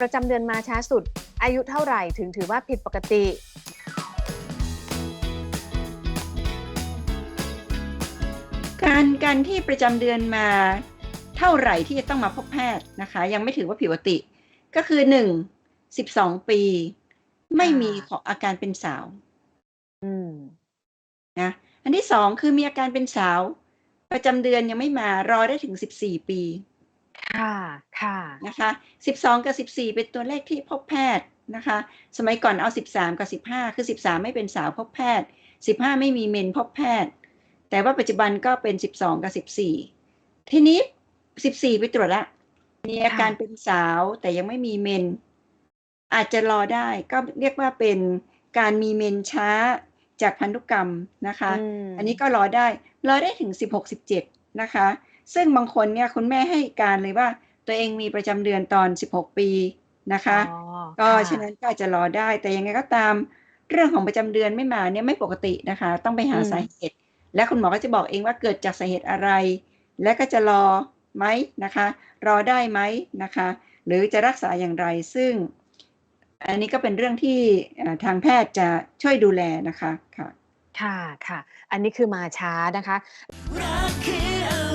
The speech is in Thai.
ประจำเดือนมาช้าสุด อายุเท่าไหร่ถึงถือว่าผิดปกติ การการที่ประจำเดือนมาเท่าไหร่ที่จะต้องมาพบแพทย์นะคะ ยังไม่ถือว่าผิดปกติ ก็คือหนึ่งสิบสองปี ไม่มีของอาการเป็นสาวอืมนะอันที่สองคือมีอาการเป็นสาว ประจำเดือนยังไม่มารอได้ถึงสิบสี่ปี ค่ะ ค่ะนะคะสิบสองกับสิบสี่เป็นตัวเลขที่พบแพทย์นะคะ สมัยก่อนเอาสิบสามกับสิบห้าคือสิบสามไม่เป็นสาวพบแพทย์สิบห้าไม่มีเมนพบแพทย์ แต่ว่าปัจจุบันก็เป็นสิบสองกับสิบสี่ทีนี้สิบสี่ไปตรวจละ มีอาการเป็นสาวแต่ยังไม่มีเมน อาจจะรอได้ก็เรียกว่าเป็นการมีเมนช้าจากพันธุกรรมนะคะมอันนี้ก็รอได้ รอได้ถึง 16 17 นะคะ ซึ่งบางคนเนี่ยคุณแม่ให้การเลยว่า ตัวเองมีประจำเดือนตอน 16 ปีนะคะอ๋อก็ค่ฉะนั้นก็อาจจะรอได้ แต่ยังไงก็ตามเรื่องของประจำเดือนไม่มาเนี่ยไม่ปกตินะคะ ต้องไปหาสาเหตุ และคุณหมอก็จะบอกเองว่าเกิดจากสาเหตุอะไร และก็จะรอไหมนะคะ รอได้ไหมนะคะ หรือจะรักษาอย่างไรซึ่ง อันนี้ก็เป็นเรื่องที่เอ่อทางแพทย์จะช่วยดูแลนะคะค่ะ ค่ะค่ะ อันนี้คือมาช้านะคะรักคืออะไร